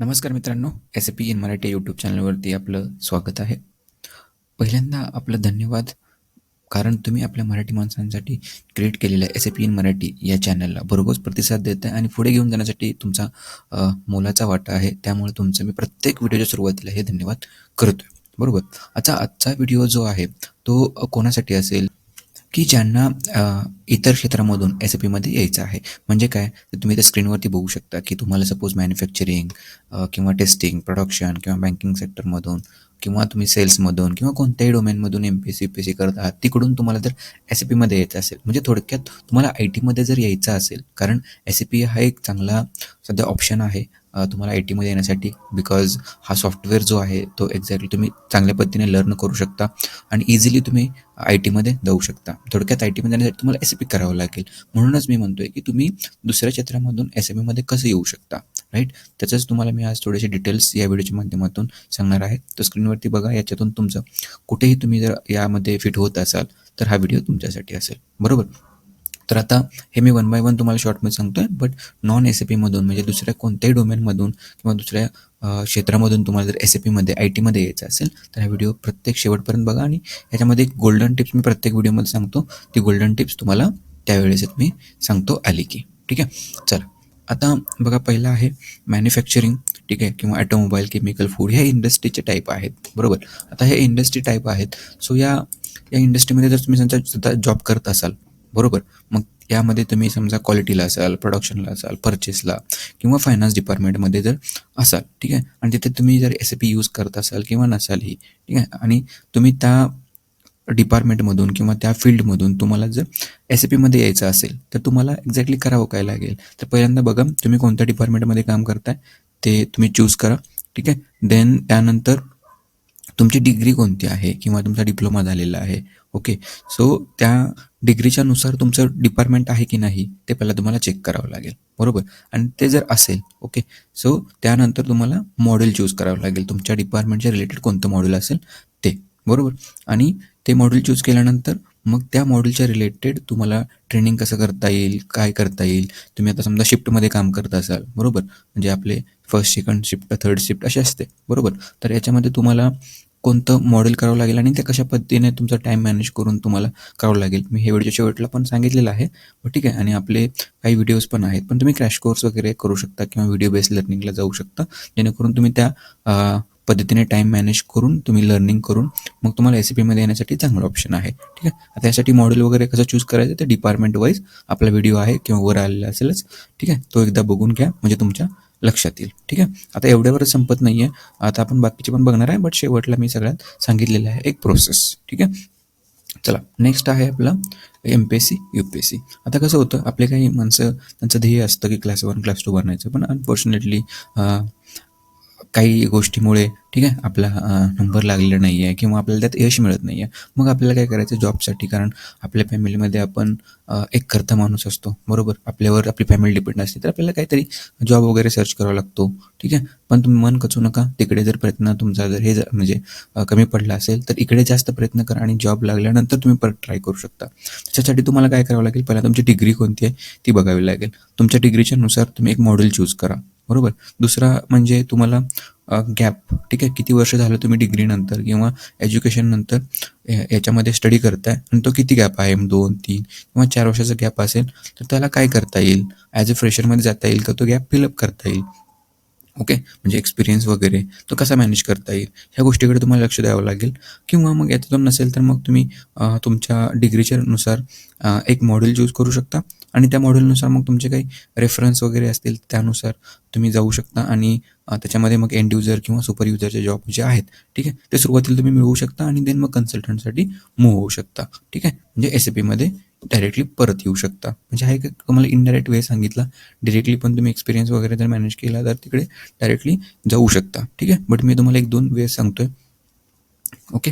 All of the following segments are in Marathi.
नमस्कार मित्रांनो S P in Marathi YouTube चॅनलवरती आपलं स्वागत आहे. पहिल्यांदा आपलं धन्यवाद कारण तुम्ही आपल्या मराठी माणसांसाठी क्रिएट केलेल्या एस पी इन मराठी या चॅनलला भरघोस प्रतिसाद देत आहे आणि पुढे घेऊन जाण्यासाठी तुमचा मोलाचा वाटा आहे. त्यामुळे तुमचं मी प्रत्येक व्हिडिओच्या सुरुवातीला हे धन्यवाद करतो बरोबर? आता आजचा व्हिडिओ जो आहे तो कोणासाठी असेल? की ज्यांना इतर क्षेत्रामधून एस ए पीमध्ये यायचं आहे. म्हणजे काय? तर तुम्ही त्या स्क्रीनवरती बघू शकता की तुम्हाला सपोज मॅन्युफॅक्चरिंग किंवा टेस्टिंग प्रोडक्शन किंवा बँकिंग सेक्टरमधून किंवा तुम्ही सेल्समधून किंवा कोणत्याही डोमेनमधून M P S C P C करत आहात तिकडून तुम्हाला जर एस ए पीमध्ये यायचं असेल म्हणजे थोडक्यात तुम्हाला आय टीमध्ये जर यायचं असेल कारण एस ए पी हा एक चांगला सध्या ऑप्शन आहे तुम्हाला आय टीमध्ये येण्यासाठी बिकॉज हा सॉफ्टवेअर जो आहे तो एक्झॅक्टली तुम्ही चांगल्या पद्धतीने लर्न करू शकता. आणि इझिली तुम्ही आय टीमध्ये जाऊ शकता. थोडक्यात आय टीमध्ये जाण्यासाठी तुम्हाला एस पी करावं लागेल. म्हणूनच मी म्हणतो आहे की तुम्ही दुसऱ्या क्षेत्रामधून एस एम एमध्ये कसं येऊ शकता राईट त्याचंच तुम्हाला मी आज थोडेसे डिटेल्स या व्हिडिओच्या माध्यमातून सांगणार आहे. तर स्क्रीनवरती बघा याच्यातून तुमचं कुठेही तुम्ही जर यामध्ये फिट होत असाल तर हा व्हिडिओ तुमच्यासाठी असेल. बरोबर? तर आता हे मी वन बाय वन तुम्हाला शॉर्टमध्ये सांगतोय बट नॉन एस ए पीमधून म्हणजे दुसऱ्या कोणत्याही डोमेनमधून किंवा दुसऱ्या क्षेत्रामधून तुम्हाला जर एस ए पीमध्ये आय टीमध्ये यायचं असेल तर हा व्हिडिओ प्रत्येक शेवटपर्यंत बघा. आणि याच्यामध्ये एक गोल्डन टिप्स मी प्रत्येक व्हिडिओमध्ये सांगतो. ती गोल्डन टिप्स तुम्हाला त्यावेळेस मी सांगतो आली की. ठीक आहे? चला. आता बघा पहिला आहे मॅन्युफॅक्चरिंग ठीक आहे? किंवा ॲटोमोबाईल केमिकल फूड ह्या इंडस्ट्रीचे टाईप आहेत. बरोबर? आता हे इंडस्ट्री टाईप आहेत. सो या या इंडस्ट्रीमध्ये जर तुम्ही समजा सुद्धा जॉब करत असाल बरोबर. मग यामध्ये तुम्ही समजा क्वालिटीला असाल प्रोडक्शनला असाल परचेसला किंवा फायनान्स डिपार्टमेंटमध्ये जर असाल ठीक आहे? आणि तिथे तुम्ही जर एस ए पी यूज करत असाल किंवा नसालही ठीक आहे? आणि तुम्ही त्या डिपार्टमेंटमधून किंवा त्या फील्डमधून तुम्हाला जर एस ए पीमध्ये यायचं असेल तर तुम्हाला एक्झॅक्टली करावं काय लागेल? तर पहिल्यांदा बघा तुम्ही कोणत्या डिपार्टमेंटमध्ये काम करताय ते तुम्ही चूज करा ठीक आहे? देन त्यानंतर तुमची डिग्री कोणती आहे किंवा तुमचा डिप्लोमा झालेला आहे ओके सो त्या डिग्रीच्या नुसार तुमचं डिपार्टमेंट आहे की नाही ते पहिला तुम्हाला चेक करावं लागेल. बरोबर? आणि ते जर असेल ओके सो त्यानंतर तुम्हाला मॉडेल चूज करावं लागेल. तुमच्या डिपार्टमेंटच्या रिलेटेड कोणतं मॉडेल असेल ते. बरोबर? आणि ते मॉडेल चूज केल्यानंतर मग त्या मॉडेलच्या रिलेटेड तुम्हाला ट्रेनिंग कसं करता येईल काय करता येईल? तुम्ही आता समजा शिफ्टमध्ये काम करत असाल बरोबर? म्हणजे आपले first second shift third shift असे असते बरोबर? तर याच्यामध्ये तुम्हाला कोणतं मॉडेल करावं लागेल आणि ते कशा पद्धतीने तुमचा टाईम मॅनेज करून तुम्हाला करावं लागेल. मी हे व्हिडिओच्या शेवटला पण सांगितलेलं आहे. पण ठीक आहे. आणि आपले काही व्हिडिओज पण आहेत. पण तुम्ही क्रॅश कोर्स वगैरे करू शकता किंवा व्हिडिओ बेस्ड लर्निंगला जाऊ शकता. जेणेकरून तुम्ही त्या पद्धतीने टाईम मॅनेज करून तुम्ही लर्निंग करून मग तुम्हाला एस पीमध्ये येण्यासाठी चांगला ऑप्शन आहे. ठीक आहे? आता यासाठी मॉडेल वगैरे कसं चूज करायचं ते डिपार्टमेंट वाईज आपला व्हिडिओ आहे किंवा वर आलेला असेलच. ठीक आहे? तो एकदा बघून घ्या. म्हणजे तुमच्या लक्षात येईल. ठीक आहे? आता एवढ्यावरच संपत नाही आहे आता आपण बाकीचे पण बघणार आहे बट शेवटला मी सगळ्यात सांगितलेलं आहे एक प्रोसेस ठीक आहे? चला नेक्स्ट आहे आपला M P S C U P S C आता कसं होतं आपले काही माणसं त्यांचं ध्येय असतं की क्लास वन क्लास टू बनायचं पण अनफॉर्च्युनेटली काही गोष्टीमुळे ठीक आहे आपला नंबर लागलेला नाही आहे किंवा आपल्याला त्यात यश मिळत नाही आहे मग आपल्याला काय करायचं जॉबसाठी कारण आपल्या फॅमिलीमध्ये आपण एक करता माणूस असतो बरोबर? आपल्यावर आपली फॅमिली डिपेंड असते तर आपल्याला काहीतरी जॉब वगैरे सर्च करावा लागतो ठीक आहे? पण तुम्ही मन कचू नका तिकडे जर प्रयत्न तुमचा जर हे जर म्हणजे कमी पडला असेल तर इकडे जास्त प्रयत्न करा आणि जॉब लागल्यानंतर तुम्ही परत ट्राय करू शकता. त्याच्यासाठी तुम्हाला काय करावं लागेल? पहिला तुमची डिग्री कोणती आहे? ती बघावी लागेल. तुमच्या डिग्रीच्या नुसार तुम्ही एक मॉडेल चूज करा. बरोबर? दुसरा म्हणजे तुम्हाला गॅप ठीक आहे? किती वर्ष झालं तुम्ही डिग्रीनंतर किंवा एज्युकेशननंतर याच्यामध्ये स्टडी करताय आणि तो किती गॅप आहे? दोन तीन किंवा चार वर्षाचा गॅप असेल तर त्याला काय करता येईल? ॲज अ फ्रेशरमध्ये जाता येईल का तो गॅप फिलअप करता येईल? ओके म्हणजे एक्सपिरियन्स वगैरे तो कसा मॅनेज करता येईल? ह्या गोष्टीकडे तुम्हाला लक्ष द्यावं लागेल. किंवा मग याच्यातून नसेल तर मग तुम्ही तुमच्या डिग्रीच्या नुसार एक मॉडेल चूज करू शकता. आणि त्या मॉडेलनुसार मग तुमचे काही रेफरन्स वगैरे असतील त्यानुसार तुम्ही जाऊ शकता आणि त्याच्यामध्ये मग एंड युजर किंवा सुपर युजरचे जॉब जे आहेत ठीक आहे ते सुरुवातीला तुम्ही मिळवू शकता आणि देन मग कन्सल्टंटसाठी मूव्ह होऊ शकता ठीक आहे. म्हणजे एस ए पीमध्ये डायरेक्टली परत येऊ शकता. म्हणजे हा एक तुम्हाला इनडायरेक्ट वे सांगितला. डिरेक्टली पण तुम्ही एक्सपिरियन्स वगैरे जर मॅनेज केला तर तिकडे डायरेक्टली जाऊ शकता ठीक आहे. बट मी तुम्हाला एक दोन वे सांगतोय. ओके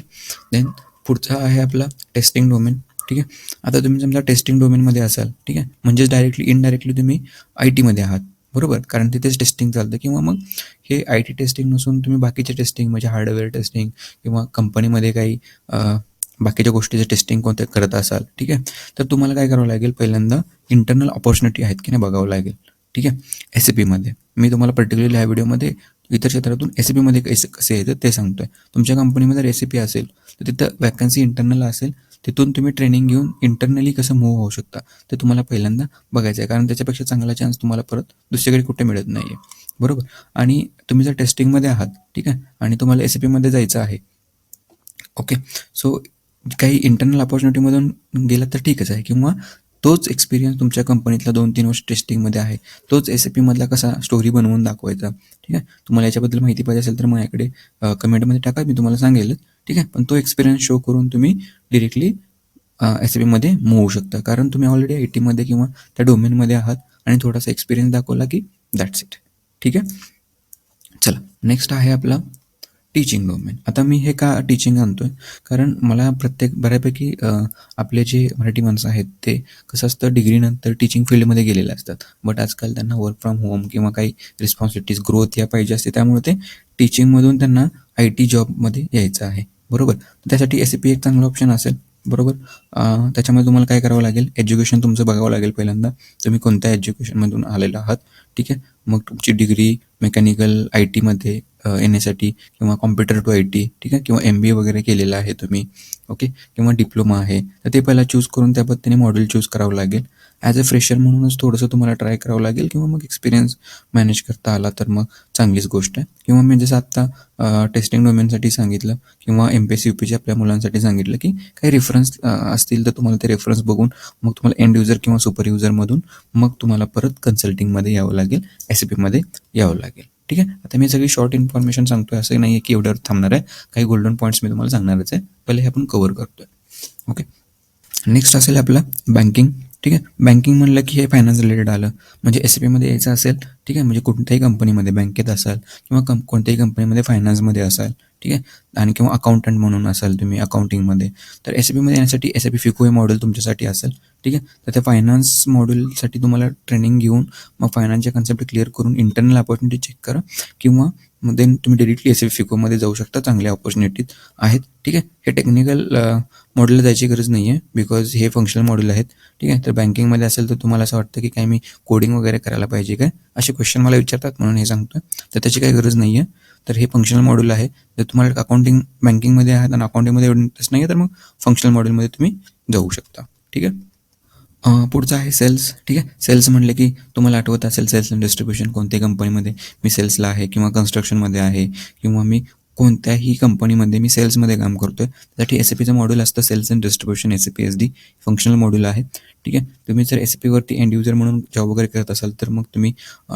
देन पुढचा आहे आपला टेस्टिंग डोमेन ठीक आहे? आता तुम्ही समजा टेस्टिंग डोमेनमध्ये असाल ठीक आहे? म्हणजेच डायरेक्टली इनडायरेक्टली तुम्ही आय टीमध्ये आहात बरोबर? कारण तिथेच टेस्टिंग चालतं. किंवा मग हे आय टी टेस्टिंग नसून तुम्ही बाकीचे टेस्टिंग म्हणजे हार्डवेअर टेस्टिंग किंवा कंपनीमध्ये काही बाकीच्या गोष्टीचं टेस्टिंग कोणत्या करत असाल ठीक आहे? तर तुम्हाला काय करावं लागेल? पहिल्यांदा इंटरनल ऑपॉर्च्युनिटी आहेत की नाही बघावं लागेल ठीक आहे? एस ए पीमध्ये मी तुम्हाला पर्टिक्युलरली ह्या व्हिडिओमध्ये इतर क्षेत्रातून एस ए पीमध्ये कसे कसे येतं ते सांगतो आहे तुमच्या कंपनीमध्ये रेसिपी असेल तर तिथं वॅकन्सी इंटरनल असेल तिथून तुम्ही ट्रेनिंग घेऊन इंटरनली कसं मूव्ह होऊ शकता ते तुम्हाला पहिल्यांदा बघायचं आहे. कारण त्याच्यापेक्षा चांगला चान्स तुम्हाला परत दुसरीकडे कुठे मिळत नाही आहे बरोबर? आणि तुम्ही जर टेस्टिंगमध्ये आहात ठीक आहे? आणि तुम्हाला एस ए पीमध्ये जायचं आहे ओके सो काही इंटरनल अपॉर्च्युनिटीमधून गेला तर ठीकच आहे. किंवा तोच एक्सपिरियन्स तुमच्या कंपनीतला दोन तीन वर्ष टेस्टिंगमध्ये आहे. तोच एस ए पीमधला कसा स्टोरी बनवून दाखवायचा ठीक आहे? तुम्हाला याच्याबद्दल माहिती पाहिजे असेल तर माझ्याकडे कमेंटमध्ये टाका. मी तुम्हाला सांगेलच. ठीक आहे? पण तो एक्सपिरियन्स शो करून तुम्ही डिरेक्टली एस ए पीमध्ये मूव होऊ शकता. कारण तुम्ही ऑलरेडी आय टीमध्ये किंवा त्या डोमेनमध्ये आहात आणि थोडासा एक्सपिरियन्स दाखवला की दॅट्स इट ठीक आहे? चला नेक्स्ट आहे आपला टीचिंग डोमेन आता मी हे का टीचिंग आणतो आहे कारण मला प्रत्येक बऱ्यापैकी आपले जे मराठी माणसं आहेत ते कसं असतं डिग्रीनंतर टीचिंग फील्डमध्ये गेलेले असतात. बट आजकाल त्यांना वर्क फ्रॉम होम किंवा काही रिस्पॉन्सिबिलिटीज ग्रोथ या पाहिजे असते त्यामुळे ते टीचिंगमधून त्यांना आय टी जॉबमध्ये यायचं आहे. बरोबर? त्यासाठी एस पी एक चांगला ऑप्शन असेल. बरोबर? त्याच्यामध्ये तुम्हाला काय करावं लागेल? एज्युकेशन तुमचं बघावं लागेल पहिल्यांदा. तुम्ही कोणत्या एज्युकेशनमधून आलेला आहात? ठीक आहे? मग तुमची डिग्री मेकॅनिकल आय टीमध्ये येण्यासाठी किंवा कॉम्प्युटर टू आय टी ठीक आहे? किंवा एम बी ए वगैरे केलेलं आहे तुम्ही. ओके? किंवा डिप्लोमा आहे. तर ते पहिला चूज करून त्या पद्धतीने मॉडेल चूज करावं लागेल. ॲज अ फ्रेशर म्हणूनच थोडंसं तुम्हाला ट्राय करावं लागेल किंवा मग एक्सपिरियन्स मॅनेज करता आला तर मग चांगलीच गोष्ट आहे. किंवा मी जसं आत्ता टेस्टिंग डोमेनसाठी सांगितलं किंवा एम पी एस यू पीच्या आपल्या मुलांसाठी सांगितलं की काही रेफरन्स असतील तर तुम्हाला ते रेफरन्स बघून मग तुम्हाला एंड युजर किंवा सुपर युजरमधून मग तुम्हाला परत कन्सल्टिंगमध्ये यावं लागेल एस पी पीमध्ये यावं लागेल. ठीक आहे? आता मी सगळी शॉर्ट इन्फॉर्मेशन सांगतोय असं नाही आहे की एवढ्यावर थांबणार आहे. काही गोल्डन पॉईंट्स मी तुम्हाला सांगणारच आहे. पहिले हे आपण कव्हर करतोय. ओके नेक्स्ट असेल आपलं बँकिंग ठीक आहे? बँकिंग म्हणलं की हे फायनान्स रिलेटेड आलं. म्हणजे एस पीमध्ये यायचं असेल ठीक आहे? म्हणजे कोणत्याही कंपनीमध्ये बँकेत असाल किंवा कं कोणत्याही कंपनीमध्ये फायनान्समध्ये असाल ठीक आहे? आणि किंवा अकाउंटंट म्हणून असाल तुम्ही अकाउंटिंगमध्ये तर एस पीमध्ये येण्यासाठी एस पी फिको हे मॉडेल तुमच्यासाठी असेल. ठीक आहे? तर त्या फायनान्स मॉड्यूलसाठी तुम्हाला ट्रेनिंग घेऊन मग फायनान्सचे कन्सेप्ट क्लिअर करून इंटरनल अपॉर्च्युनिटी चेक करा. किंवा मग देन तुम्ही डिरेक्टली एस एफ फिकोमध्ये जाऊ शकता चांगल्या ऑपॉर्च्युनिटीत आहेत. ठीक आहे? हे टेक्निकल मॉडेलला जायची गरज नाही आहे बिकॉज हे फंक्शनल मॉडेल आहेत. ठीक आहे? तर बँकिंगमध्ये असेल तर तुम्हाला असं वाटतं की काय मी कोडिंग वगैरे करायला पाहिजे काय? असे क्वेश्चन मला विचारतात म्हणून हे सांगतो तर त्याची काही गरज नाही आहे तर हे फंक्शनल मॉड्यूल आहे. जर तुम्हाला अकाउंटिंग बँकिंगमध्ये आहात आणि अकाउंटिंगमध्ये एवढं इंटरेस्ट नाही आहे तर मग फंक्शनल मॉड्यूलमध्ये तुम्ही जाऊ शकता. ठीक आहे? पुढचं आहे सेल्स ठीक आहे? सेल्स म्हणले की तुम्हाला आठवत असेल सेल्स अँड डिस्ट्रीब्युशन कोणत्या कंपनीमध्ये मी सेल्सला आहे किंवा कन्स्ट्रक्शनमध्ये आहे किंवा मी कोणत्याही कंपनीमध्ये मी सेल्समध्ये काम करतो आहे त्यासाठी एस ए पीचं मॉड्यूल असतं sales and distribution S A P S D functional module आहे. ठीक आहे? तुम्ही जर एस पीवरती एंड युजर म्हणून जॉब वगैरे करत असाल तर मग तुम्ही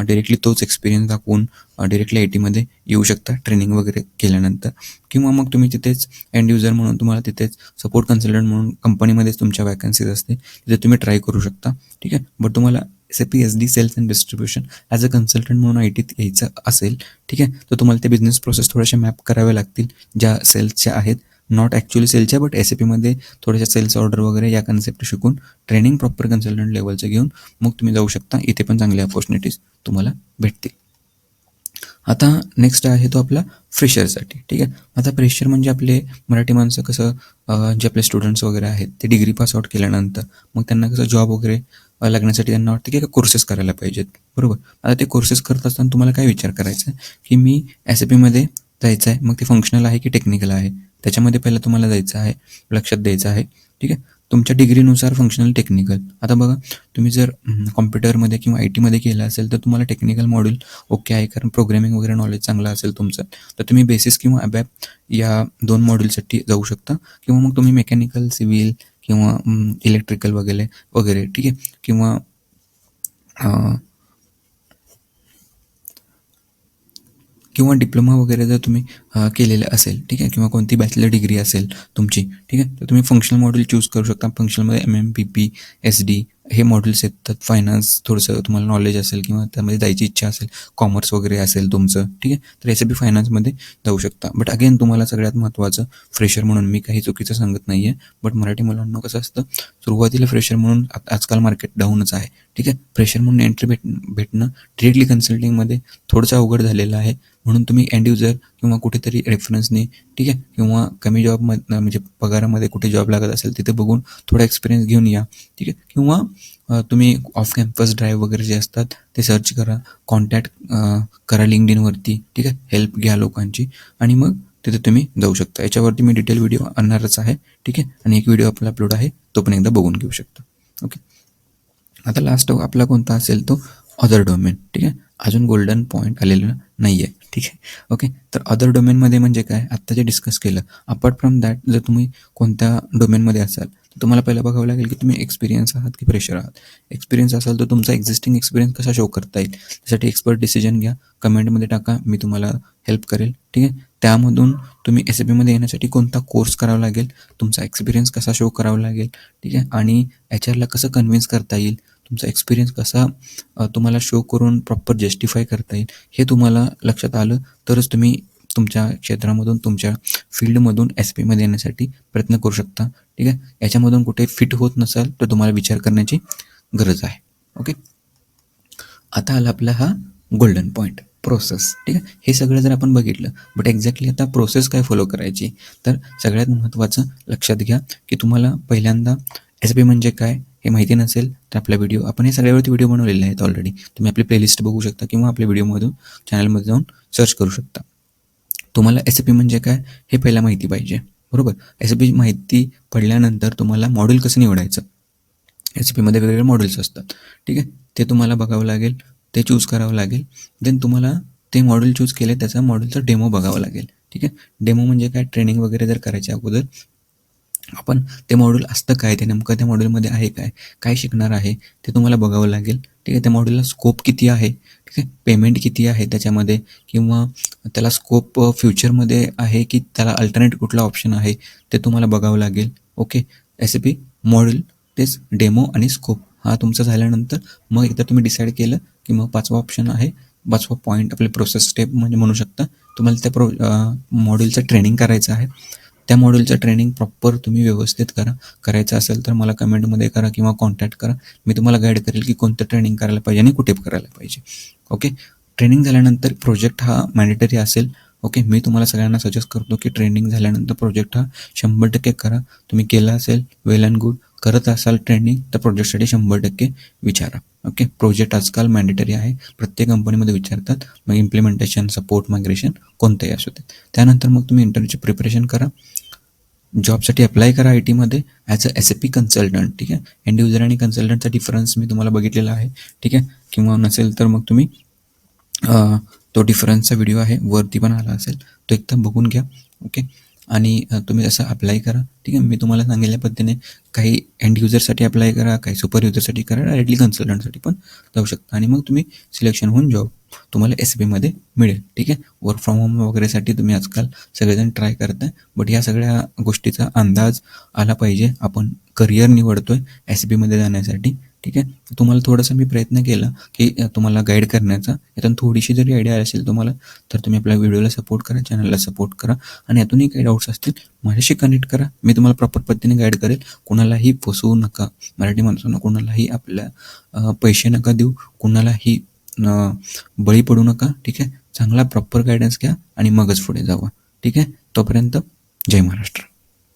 डिरेक्टली तोच एक्सपिरियन्स दाखवून डिरेक्टली आय टीमध्ये येऊ शकता ट्रेनिंग वगैरे केल्यानंतर. किंवा मग तुम्ही तिथेच एंड युजर म्हणून तुम्हाला तिथेच सपोर्ट कन्सल्टंट म्हणून कंपनीमध्येच तुमच्या वॅकन्सीज असते तिथे तुम्ही ट्राय करू शकता. ठीक आहे? बट तुम्हाला S A P S D sales and distribution as a consultant म्हणून आय टीत यायचं असेल ठीक आहे? तर तुम्हाला ते बिझनेस प्रोसेस थोड्याशा मॅप कराव्या लागतील ज्या सेल्सच्या आहेत. नॉट ॲक्च्युली सेलच्या बट एस ए पीमध्ये थोड्याशा सेल्स ऑर्डर वगैरे या कन्सेप्ट शिकून ट्रेनिंग प्रॉपर कन्सल्टंट लेवलचं घेऊन मग तुम्ही जाऊ शकता. इथे पण चांगल्या अपॉर्च्युनिटीज तुम्हाला भेटतील. आता नेक्स्ट आहे तो आपला फ्रेशरसाठी ठीक आहे? आता फ्रेशर म्हणजे आपले मराठी माणसं कसं जे आपले स्टुडंट्स वगैरे आहेत ते डिग्री पास आउट केल्यानंतर मग त्यांना कसं जॉब वगैरे लागण्यासाठी त्यांना वाटतं की कोर्सेस करायला पाहिजेत. बरोबर? आता ते कोर्सेस करत असताना तुम्हाला काय विचार करायचा आहे? की मी एस ए पीमध्ये जायचं आहे मग ते फंक्शनल आहे की टेक्निकल आहे? त्याच्यामध्ये पहिलं तुम्हाला जायचं आहे लक्षात द्यायचं आहे ठीक आहे? तुमच्या डिग्रीनुसार फंक्शनल टेक्निकल आता बघा तुम्ही जर कॉम्प्युटरमध्ये किंवा आय टीमध्ये केलं असेल तर तुम्हाला टेक्निकल मॉड्यूल ओके आहे कारण प्रोग्रामिंग वगैरे नॉलेज चांगलं असेल तुमचं. तर तुम्ही बेसिस किंवा अबॅप या दोन मॉड्यूलसाठी जाऊ शकता. किंवा मग तुम्ही मेकॅनिकल सिव्हिल किंवा इलेक्ट्रिकल वगैरे वगैरे ठीक आहे? किंवा किंवा डिप्लोमा वगैरे जर तुम्ही केलेलं असेल ठीक आहे किंवा कोणती बॅचलर डिग्री असेल तुमची ठीक आहे तर तुम्ही फंक्शनल मॉड्यूल चूज करू शकता. फंक्शनलमध्ये M M P P S D हे मॉड्यूल्स येतात. फायनान्स थोडंसं तुम्हाला नॉलेज असेल किंवा त्यामध्ये जायची इच्छा असेल कॉमर्स वगैरे असेल तुमचं ठीक आहे तर एस बी फायनान्समध्ये जाऊ शकता. बट अगेन तुम्हाला सगळ्यात महत्त्वाचं फ्रेशर म्हणून मी काही चुकीचं सांगत नाही आहे बट मराठी मुलांना कसं असतं सुरुवातीला फ्रेशर म्हणून आजकाल मार्केट डाऊनच आहे ठीक आहे. फ्रेशर म्हणून एंट्री भेट भेटणं डिरेक्टली कन्सल्टिंगमध्ये थोडंसं अवघड झालेलं आहे. म्हणून तुम्ही एंड युजर किंवा कुठेतरी रेफरन्सने ठीक आहे किंवा कमी जॉब म्हणजे पगारामध्ये कुठे जॉब लागत असेल तिथे बघून थोडा एक्सपिरियन्स घेऊन या ठीक आहे. किंवा तुम्ही ऑफ कॅम्पस ड्राईव्ह वगैरे जे असतात ते सर्च करा कॉन्टॅक्ट करा लिंकडिनवरती ठीक आहे हेल्प घ्या लोकांची आणि मग तिथे तुम्ही जाऊ शकता. याच्यावरती मी डिटेल व्हिडिओ आणणारच आहे ठीक आहे आणि एक व्हिडिओ आपला अपलोड आहे तो पण एकदा बघून घेऊ शकता. ओके आता लास्ट आपला कोणता असेल तो अदर डोमेन ठीक आहे. अजून गोल्डन पॉईंट आलेला नाही आहे ठीक आहे? ओके तर अदर डोमेनमध्ये म्हणजे काय? आत्ता जे डिस्कस केलं अपार्ट फ्रॉम दॅट जर तुम्ही कोणत्या डोमेनमध्ये असाल तर तुम्हाला पहिलं बघावं लागेल की तुम्ही एक्सपिरियन्स आहात की प्रेशर आहात. एक्सपिरियन्स असाल तर तुमचा एक्झिस्टिंग एक्सपिरियन्स कसा शो करता येईल? त्यासाठी एक्सपर्ट डिसिजन घ्या. कमेंटमध्ये टाका. मी तुम्हाला हेल्प करेल. ठीक आहे? त्यामधून तुम्ही एस ए पीमध्ये येण्यासाठी कोणता कोर्स करावा लागेल? तुमचा एक्सपिरियन्स कसा शो करावा लागेल? ठीक आहे? आणि एच आरला कसं कन्व्हिन्स करता येईल? तुमचा एक्सपिरियन्स कसा तुम्हाला शो करून प्रॉपर जस्टिफाय करता येईल हे तुम्हाला लक्षात आलं तरच तुम्ही तुमच्या क्षेत्रामधून तुमच्या फील्डमधून एस पीमध्ये येण्यासाठी प्रयत्न करू शकता. ठीक आहे? याच्यामधून कुठे फिट होत नसाल तर तुम्हाला विचार करण्याची गरज आहे. ओके आता आला आपला हा गोल्डन पॉईंट प्रोसेस ठीक आहे? हे सगळं जर आपण बघितलं बट एक्झॅक्टली आता प्रोसेस काय फॉलो करायची? तर सगळ्यात महत्त्वाचं लक्षात घ्या की तुम्हाला पहिल्यांदा एस पी म्हणजे काय? हे माहिती नसेल तर आपला व्हिडिओ आपण हे सगळ्यावरती व्हिडिओ बनवलेले आहेत ऑलरेडी तुम्ही आपली प्लेलिस्ट बघू शकता किंवा आपल्या व्हिडिओमधून चॅनलमध्ये जाऊन सर्च करू शकता. तुम्हाला एस पी म्हणजे काय? हे पहिला माहिती पाहिजे. बरोबर? एस पी माहिती पडल्यानंतर तुम्हाला मॉड्यूल कसं निवडायचं? एस पीमध्ये वेगवेगळे मॉड्यूल्स असतात. ठीक आहे? ते तुम्हाला बघावं लागेल ते चूज करावं लागेल. देन तुम्हाला ते मॉड्यूल चूज केले त्याचा मॉड्यूलचा डेमो बघावा लागेल. ठीक आहे? डेमो म्हणजे काय? ट्रेनिंग वगैरे जर करायच्या अगोदर आपण ते मॉड्यूल असतं काय? ते नेमकं त्या मॉड्यूलमध्ये आहे काय? काय शिकणार आहे? ते तुम्हाला बघावं लागेल. ठीक आहे? त्या मॉड्यूलला स्कोप किती आहे? ठीक आहे? पेमेंट किती आहे त्याच्यामध्ये? किंवा त्याला स्कोप फ्युचरमध्ये आहे की त्याला अल्टरनेट कुठला ऑप्शन आहे? ते तुम्हाला बघावं लागेल. ओके एस पी मॉड्यूल तेच डेमो आणि स्कोप हा तुमचा झाल्यानंतर मग एकदा तुम्ही डिसाईड केलं की मग पाचवा ऑप्शन आहे. पाचवा पॉईंट आपले प्रोसेस स्टेप म्हणजे म्हणू शकता. तुम्हाला त्या प्रो मॉड्यूलचं ट्रेनिंग करायचं आहे. त्या मॉड्यूलचं ट्रेनिंग प्रॉपर तुम्ही व्यवस्थित करा. करायचं असेल तर मला कमेंटमध्ये करा किंवा कॉन्टॅक्ट करा. मी तुम्हाला गाईड करेल की कोणतं ट्रेनिंग करायला पाहिजे आणि कुठे करायला पाहिजे. ओके ट्रेनिंग झाल्यानंतर प्रोजेक्ट हा मॅन्डेटरी असेल. ओके मी तुम्हाला सगळ्यांना सजेस्ट करतो की ट्रेनिंग झाल्यानंतर प्रोजेक्ट हा शंभर टक्के करा. तुम्ही केला असेल वेल अँड गुड करत असाल ट्रेनिंग तर प्रोजेक्टसाठी शंभर टक्के विचारा. ओके प्रोजेक्ट आजकाल मॅन्डेटरी आहे. प्रत्येक कंपनीमध्ये विचारतात मग इम्प्लिमेंटेशन सपोर्ट मायग्रेशन कोणतंही असू दे. त्यानंतर मग तुम्ही इंटरव्ह्यूची प्रिपरेशन करा. जॉबसाठी अप्लाय करा आय टीमध्ये as a S A P consultant ठीक आहे? एंड युजर आणि कन्सल्टंटचा डिफरन्स मी तुम्हाला बघितलेला आहे ठीक आहे? किंवा नसेल तर मग तुम्ही तो डिफरन्सचा व्हिडिओ आहे वरती पण आला असेल तो एकदा बघून घ्या ओके? आणि तुम्ही तसं अप्लाय करा ठीक आहे? मी तुम्हाला सांगितल्या पद्धतीने काही एंड युजरसाठी अप्लाय करा काही सुपर युजरसाठी करा डायरेक्टली कन्सल्टंटसाठी पण जाऊ शकता. आणि मग तुम्ही सिलेक्शन होऊन जॉब तुम्हाला एस बीमध्ये मिळेल ठीक आहे? वर्क फ्रॉम होम वगैरेसाठी तुम्ही आजकाल सगळेजण ट्राय करताय बट या सगळ्या गोष्टीचा अंदाज आला पाहिजे. आपण करिअर निवडतोय एस बीमध्ये जाण्यासाठी ठीक आहे? तुम्हाला थोडासा मी प्रयत्न केला की तुम्हाला गाईड करण्याचा. यातून थोडीशी जरी आयडिया असेल तुम्हाला तर तुम्ही आपल्या व्हिडिओला सपोर्ट करा चॅनलला सपोर्ट करा आणि यातूनही काही डाऊट्स असतील माझ्याशी कनेक्ट करा. मी तुम्हाला प्रॉपर पद्धतीने गाईड करेल. कुणालाही फसवू नका. मराठी माणसांना कुणालाही आपल्या पैसे नका देऊ. कुणालाही बळी पडू नका ठीक आहे? चांगला प्रॉपर गायडन्स घ्या आणि मगच पुढे जावा ठीक आहे? तोपर्यंत जय महाराष्ट्र.